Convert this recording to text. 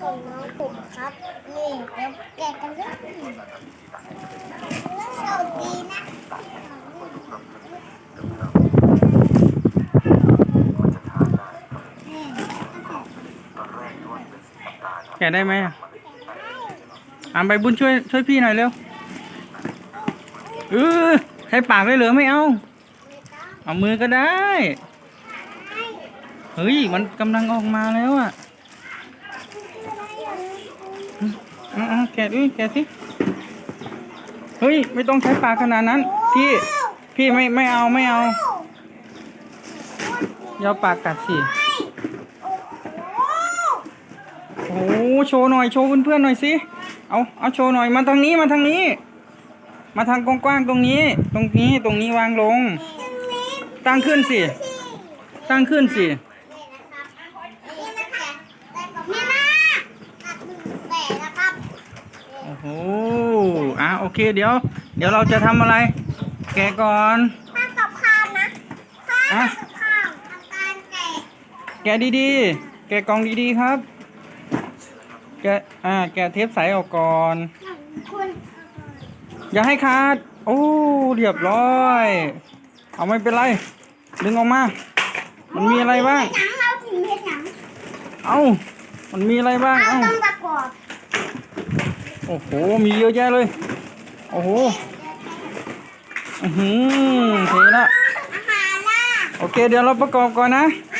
ของน้องผมครับ นี่เดี๋วแกะกันเลยแล้วโชคดีนะแกได้ไหมอะอามไปบุญช่วยช่วยพี่หน่อยเร็วเออใช้ปากได้เหรือไม่เอาเอามือก็ได้ เฮ้ย มันกำลังออกมาแล้วอะ อะอะแกะดิแกะสิ เฮ้ย ไม่ต้องใช้ปากขนาดนั้น พี่ พี่ไม่ไม่เอาไม่เอาอย่าเอาปากกัดสิ โอ้โหโชว์หน่อย โชว์เพื่อนๆหน่อยสิ เอา เอาโชว์หน่อย มาทางนี้ มาทางนี้ มาทางกว้างๆตรงนี้ ตรงนี้ ตรงนี้วางลง ตั้งขึ้นสิ ตั้งขึ้นสิ นี่นะกัดหนึ่งแปดนะครับ โอ้โหอะโอเคเดี๋ยว เดี๋ยวเราจะทำอะไร แกะก่อนข้าวกับข้าวนะข้าวอะกับข้าวทำการแกะแกะดีๆ แกะกล่องดีๆครับ แกะอ่าแกะเทปใสออกก่อนคุณอย่าให้ขาด โอ้เรียบร้อย เอาไม่เป็นไร ดึงออกมา มันมีอะไรบ้าง หนังเราถึงเพชรหนังเอ้ามันมีอะไรบ้าง เอาเอ้าต้องประกอบ โอ้โห มีเยอะแยะเลย โอ้โห อือหือเทละอาหารล่ะโอเค เดี๋ยวเราประกอบก่อนนะอ